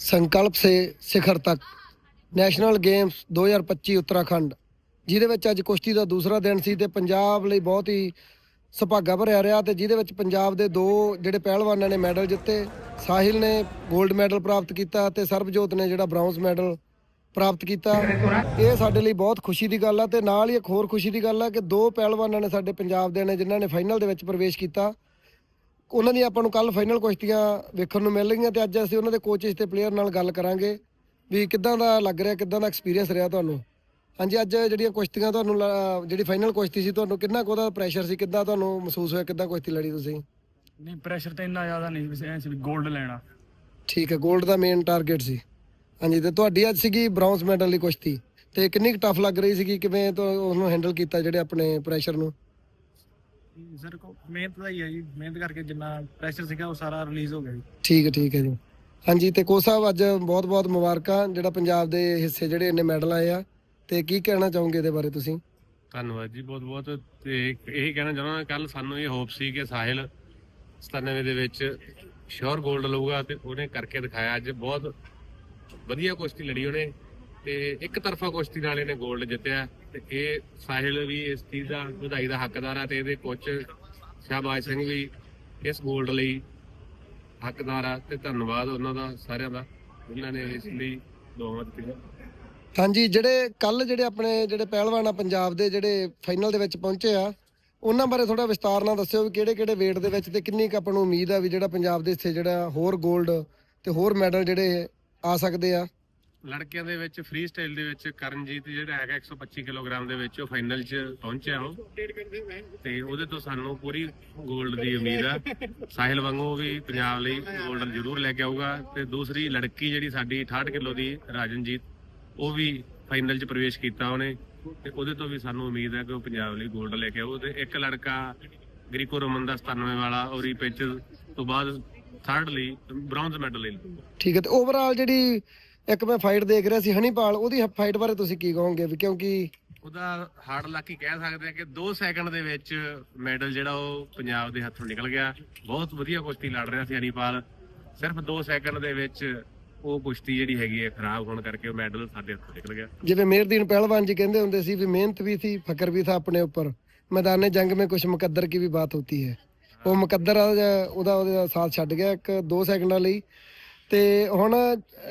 ਸੰਕਲਪ ਸੇ ਸਿਖਰ ਤੱਕ। National games 2025 Uttarakhand. ਜਿਹਦੇ ਵਿੱਚ ਅੱਜ ਕੁਸ਼ਤੀ ਦਾ ਦੂਸਰਾ ਦਿਨ ਸੀ ਤੇ ਪੰਜਾਬ ਲਈ ਬਹੁਤ ਹੀ ਸੁਭਾਗਾ ਭਰਿਆ ਰਿਹਾ ਤੇ ਜਿਹਦੇ ਵਿੱਚ ਪੰਜਾਬ ਦੇ ਦੋ ਜਿਹੜੇ ਪਹਿਲਵਾਨਾਂ ਨੇ ਮੈਡਲ ਜਿੱਤੇ, ਸਾਹਿਲ ਨੇ 골ਡ ਮੈਡਲ ਪ੍ਰਾਪਤ ਕੀਤਾ ਤੇ ਸਰਬਜੋਤ ਨੇ ਜਿਹੜਾ ਬ੍ਰੌਂਜ਼ ਮੈਡਲ ਪ੍ਰਾਪਤ ਕੀਤਾ। ਇਹ ਸਾਡੇ ਲਈ ਬਹੁਤ ਖੁਸ਼ੀ ਦੀ ਗੱਲ ਆ ਤੇ ਨਾਲ ਹੀ ਇੱਕ ਹੋਰ ਖੁਸ਼ੀ ਦੀ ਗੱਲ ਆ ਕਿ ਦੋ ਪਹਿਲਵਾਨਾਂ ਨੇ ਸਾਡੇ ਪੰਜਾਬ ਦੇ ਨੇ ਜਿਨ੍ਹਾਂ ਨੇ ਫਾਈਨਲ ਦੇ ਵਿੱਚ ਪ੍ਰਵੇਸ਼ ਕੀਤਾ। ਉਹਨਾਂ ਦੀ ਆਪਾਂ ਨੂੰ ਕੱਲ ਫਾਈਨਲ ਕੁਸ਼ਤੀਆਂ ਵੇਖਣ ਨੂੰ ਮਿਲ ਰਹੀਆਂ ਤੇ ਅੱਜ ਅਸੀਂ ਉਹਨਾਂ ਦੇ ਕੋਚਿਸ ਤੇ ਪਲੇਅਰ ਨਾਲ ਗੱਲ ਕਰਾਂਗੇ ਵੀ ਕਿੱਦਾਂ ਦਾ ਲੱਗ ਰਿਹਾ ਕਿੱਦਾਂ ਦਾ ਐਕਸਪੀਰੀਅੰਸ ਰਿਹਾ ਤੁਹਾਨੂੰ। ਹਾਂਜੀ ਅੱਜ ਜਿਹੜੀਆਂ ਕੁਸ਼ਤੀਆਂ ਤੁਹਾਨੂੰ ਲ- ਜਿਹੜੀ ਫਾਈਨਲ ਕੁਸ਼ਤੀ ਸੀ ਤੁਹਾਨੂੰ ਕਿੰਨਾ ਕੁ ਉਹਦਾ ਪ੍ਰੈਸ਼ਰ ਸੀ ਕਿੱਦਾਂ ਤੁਹਾਨੂੰ ਮਹਿਸੂਸ ਹੋਇਆ ਕਿੱਦਾਂ ਕੁਸ਼ਤੀ ਲੜੀ ਤੁਸੀਂ? ਨਹੀਂ ਪ੍ਰੈਸ਼ਰ ਤਾਂ ਇੰਨਾ ਜ਼ਿਆਦਾ ਨਹੀਂ ਸੀ ਐਂ ਸੀ ਵੀ 골ਡ ਲੈਣਾ। ਠੀਕ ਹੈ 골ਡ ਦਾ ਮੇਨ ਟਾਰਗੇਟ ਸੀ। ਹਾਂਜੀ ਤੇ ਤੁਹਾਡੀ ਅੱਜ ਸੀਗੀ ਬ੍ਰੌਂਜ਼ ਮੈਡਲ ਦੀ ਕੁਸ਼ਤੀ। ਤੇ ਕਿੰਨੀ ਟਫ ਲੱਗ ਰਹੀ ਸੀਗੀ ਕਿਵੇਂ ਤੋਂ ਉਹਨੂੰ ਹੈਂਡਲ ਕੀਤਾ ਜਿਹੜੇ ਆਪਣੇ ਪ੍ਰੈਸ਼ਰ ਨੂੰ? ਸਰ ਕੋ ਮਿਹਨਤ ਦਾ ਹੀ ਹੈ ਜੀ। ਮਿਹਨਤ ਕਰਕੇ ਜਿੰਨਾ ਪ੍ਰੈਸ਼ਰ ਸੀਗਾ ਉਹ ਸਾਰਾ ਰਿਲੀਜ਼ ਹੋ ਗਿਆ ਜੀ। ਠੀਕ ਹੈ ਠੀਕ ਹੈ ਜੀ। ਹਾਂਜੀ ਤੇ ਕੋਚ ਸਾਹਿਬ ਅੱਜ ਬਹੁਤ ਬਹੁਤ ਮੁਬਾਰਕਾਂ। ਜਿਹੜਾ ਪੰਜਾਬ ਦੇ ਹਿੱਸੇ ਜਿਹੜੇ ਇੰਨੇ ਮੈਡਲ ਆਏ ਆ ਤੇ ਕੀ ਕਹਿਣਾ ਚਾਹੋਗੇ ਇਹਦੇ ਬਾਰੇ ਤੁਸੀਂ? ਧੰਨਵਾਦ ਜੀ ਬਹੁਤ ਬਹੁਤ ਤੇ ਇਹੀ ਕਹਿਣਾ ਚਾਹੁੰਦਾ ਕੱਲ ਸਾਨੂੰ ਇਹ ਹੋਪ ਸੀ ਕਿ ਸਾਹਿਲ 97 ਦੇ ਵਿੱਚ ਸ਼ੋਰ 골ਡ ਲਊਗਾ ਤੇ ਉਹਨੇ ਕਰਕੇ ਦਿਖਾਇਆ। ਅੱਜ ਬਹੁਤ ਵਧੀਆ ਕੁਸ਼ਤੀ ਲੜੀ ਉਹਨੇ। ਤੇ ਇੱਕ ਤਰਫਾ ਕੁਸ਼ਤੀ ਨਾਲ ਇਹਨੇ 골ਡ ਜਿੱਤਿਆ। ਤੇ ਇਹ ਸਾਹਿਲ ਵੀ ਇਸ ਚੀਜ਼ ਦਾ ਵਧਾਈ ਦਾ ਹੱਕਦਾਰ ਆ ਤੇ ਇਹਦੇ ਕੋਚ ਸ਼ਾਬਾਸ਼ ਸਿੰਘ ਵੀ ਇਸ 골ਡ ਲਈ ਹੱਕਦਾਰ ਆ ਤੇ ਧੰਨਵਾਦ ਉਹਨਾਂ ਦਾ, ਸਾਰਿਆਂ ਦਾ ਉਹਨਾਂ ਨੇ ਇਸ ਲਈ ਦੁਆਵਾਂ ਦਿੱਤੀਆਂ। ਹਾਂਜੀ, ਜਿਹੜੇ ਕੱਲ ਜਿਹੜੇ ਆਪਣੇ ਜਿਹੜੇ ਪਹਿਲਵਾਨ ਆ ਪੰਜਾਬ ਦੇ ਜਿਹੜੇ ਫਾਈਨਲ ਦੇ ਵਿੱਚ ਪਹੁੰਚੇ ਆ, ਉਹਨਾਂ ਬਾਰੇ ਥੋੜਾ ਵਿਸਤਾਰ ਨਾਲ ਦੱਸਿਓ ਵੀ ਕਿਹੜੇ ਕਿਹੜੇ weight ਦੇ ਵਿੱਚ ਤੇ ਕਿੰਨੀ ਕੁ ਆਪਾਂ ਨੂੰ ਉਮੀਦ ਆ ਵੀ ਜਿਹੜਾ ਪੰਜਾਬ ਦੇ ਹਿੱਸੇ ਜਿਹੜਾ ਹੋਰ 골ਡ ਤੇ ਹੋਰ ਮੈਡਲ ਜਿਹੜੇ ਆ ਸਕਦੇ ਆ। ਲੜਕਿਆਂ ਦੇ ਵਿੱਚ ਫ੍ਰੀ ਸਟਾਈਲ ਦੇ ਵਿੱਚ ਕਰਨਜੀਤ ਜਿਹੜਾ ਹੈਗਾ 125 ਕਿਲੋਗ੍ਰਾਮ ਦੇ ਵਿੱਚ ਉਹ ਫਾਈਨਲ 'ਚ ਪਹੁੰਚਿਆ ਉਹ। ਤੇ ਉਹਦੇ ਤੋਂ ਸਾਨੂੰ ਪੂਰੀ 골ਡ ਦੀ ਉਮੀਦ ਆ। ਸਾਹਿਲ ਵਾਂਗੂ ਵੀ ਪੰਜਾਬ ਲਈ 골ਡ ਜ਼ਰੂਰ ਲੈ ਕੇ ਆਊਗਾ। ਤੇ ਦੂਸਰੀ ਲੜਕੀ ਜਿਹੜੀ ਸਾਡੀ 68 ਕਿਲੋ ਦੀ ਰਾਜਨਜੀਤ, ਉਹ ਵੀ ਫਾਈਨਲ 'ਚ ਪ੍ਰਵੇਸ਼ ਕੀਤਾ ਉਹਨੇ। ਤੇ ਉਹਦੇ ਤੋਂ ਵੀ ਸਾਨੂੰ ਉਮੀਦ ਹੈ ਕਿ ਉਹ ਪੰਜਾਬ ਲਈ 골ਡ ਲੈ ਕੇ ਆਊ। ਤੇ ਇੱਕ ਲੜਕਾ ਗ੍ਰੀਕੋ ਰੋਮਨ ਦਾ 97 ਵਾਲਾ ਔਰ ਇਹ ਪੈਚਸ ਤੋਂ ਬਾਅਦ ਥਰਡ ਲਈ ਬ੍ਰੌਂਜ਼ ਮੈਡਲ ਲੈ ਲਊਗਾ ਠੀਕ ਹੈ, ਤੇ ਓਵਰਆਲ ਜਿਹੜੀ ਇੱਕ ਮੈਂ ਫਾਈਟ ਦੇਖ ਰਿਹਾ ਸੀ ਹਨੀਪਾਲ ਉਹਦੀ ਫਾਈਟ ਬਾਰੇ ਤੁਸੀਂ ਕੀ ਕਹੋਗੇ ਵੀ ਕਿਉਂਕਿ ਉਹਦਾ ਹਾਰਡ ਲੱਕ ਹੀ ਕਹਿ ਸਕਦੇ ਆ ਕਿ 2 ਸੈਕਿੰਡ ਦੇ ਵਿੱਚ ਮੈਡਲ ਜਿਹੜਾ ਉਹ ਪੰਜਾਬ ਦੇ ਹੱਥੋਂ ਨਿਕਲ ਗਿਆ। ਬਹੁਤ ਵਧੀਆ ਕੁਸ਼ਤੀ ਲੜ ਰਿਹਾ ਸੀ ਹਨੀਪਾਲ। ਸਿਰਫ 2 ਸੈਕਿੰਡ ਦੇ ਵਿੱਚ ਉਹ ਕੁਸ਼ਤੀ ਜਿਹੜੀ ਹੈਗੀ ਹੈ ਖਰਾਬ ਹੋਣ ਕਰਕੇ ਉਹ ਮੈਡਲ ਸਾਡੇ ਹੱਥੋਂ ਨਿਕਲ ਗਿਆ। ਜਿਵੇਂ ਮੇਰਦੀਨ ਪਹਿਲਵਾਨ ਜੀ ਕਹਿੰਦੇ ਹੁੰਦੇ ਸੀ ਵੀ ਮਿਹਨਤ ਵੀ ਸੀ ਫਕਰ ਵੀ ਥਾ ਆਪਣੇ ਉੱਪਰ। ਮੈਦਾਨੇ ਜੰਗ ਮੇ ਕੁਝ ਮੁਕੱਦਰ ਕੀ ਵੀ ਬਾਤ ਹੁੰਦੀ ਹੈ। ਉਹ ਮੁਕੱਦਰ ਉਹਦਾ ਉਹਦਾ ਸਾਥ ਛੱਡ ਗਿਆ ਇੱਕ 2 ਸੈਕਿੰਡਾਂ ਲਈ। ਤੇ ਹੁਣ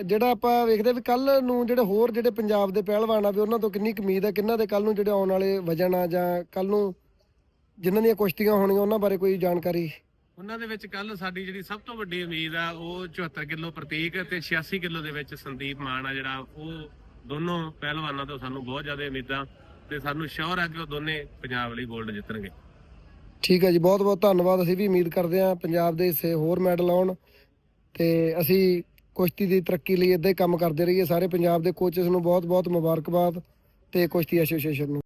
ਜਿਹੜਾ ਆਪਾਂ ਵੇਖਦੇ ਵੀ ਕੱਲ ਨੂੰ ਜਿਹੜੇ ਹੋਰ ਜਿਹੜੇ ਪੰਜਾਬ ਦੇ ਪਹਿਲਵਾਨ ਆ ਵੀ ਉਹਨਾਂ ਤੋਂ ਕਿੰਨੀ ਉਮੀਦ ਆ ਕਿੰਨਾਂ ਦੇ ਕੱਲ ਨੂੰ ਜਿਹੜੇ ਆਉਣ ਵਾਲੇ ਵਜਨ ਆ ਜਾਂ ਕੱਲ ਨੂੰ ਜਿਨ੍ਹਾਂ ਦੀਆਂ ਕੁਸ਼ਤੀਆਂ ਹੋਣੀਆਂ ਉਹਨਾਂ ਬਾਰੇ ਕੋਈ ਜਾਣਕਾਰੀ? ਉਹਨਾਂ ਦੇ ਵਿੱਚ ਕੱਲ ਸਾਡੀ ਜਿਹੜੀ ਸਭ ਤੋਂ ਵੱਡੀ ਉਮੀਦ ਆ ਉਹ 74 ਕਿਲੋ ਪ੍ਰਤੀਕ ਤੇ 86 ਕਿਲੋ ਦੇ ਵਿੱਚ ਸੰਦੀਪ ਮਾਨ ਆ ਜਿਹੜਾ ਉਹ ਦੋਨੋਂ ਪਹਿਲਵਾਨਾਂ ਤੋਂ ਸਾਨੂੰ ਬਹੁਤ ਜ਼ਿਆਦਾ ਉਮੀਦਾਂ ਤੇ ਸਾਨੂੰ ਸ਼ੋਰ ਆ ਕਿ ਉਹ ਦੋਨੇ ਪੰਜਾਬ ਲਈ 골ਡ ਜਿੱਤਣਗੇ। ਠੀਕ ਹੈ ਜੀ ਬਹੁਤ ਬਹੁਤ ਧੰਨਵਾਦ। ਅਸੀਂ ਵੀ ਉਮੀਦ ਕਰਦੇ ਹਾਂ ਪੰਜਾਬ ਦੇ ਹਿੱਸੇ ਹੋਰ ਮੈਡਲ ਆਉਣ ਤੇ ਅਸੀਂ ਕੁਸ਼ਤੀ ਦੀ ਤਰੱਕੀ ਲਈ ਇਦਾਂ ਹੀ ਕੰਮ ਕਰਦੇ ਰਹੀਏ। ਸਾਰੇ ਪੰਜਾਬ ਦੇ ਕੋਚਸ ਨੂੰ ਬਹੁਤ ਬਹੁਤ ਮੁਬਾਰਕਬਾਦ ਤੇ ਕੁਸ਼ਤੀ ਐਸੋਸੀਏਸ਼ਨ ਨੂੰ।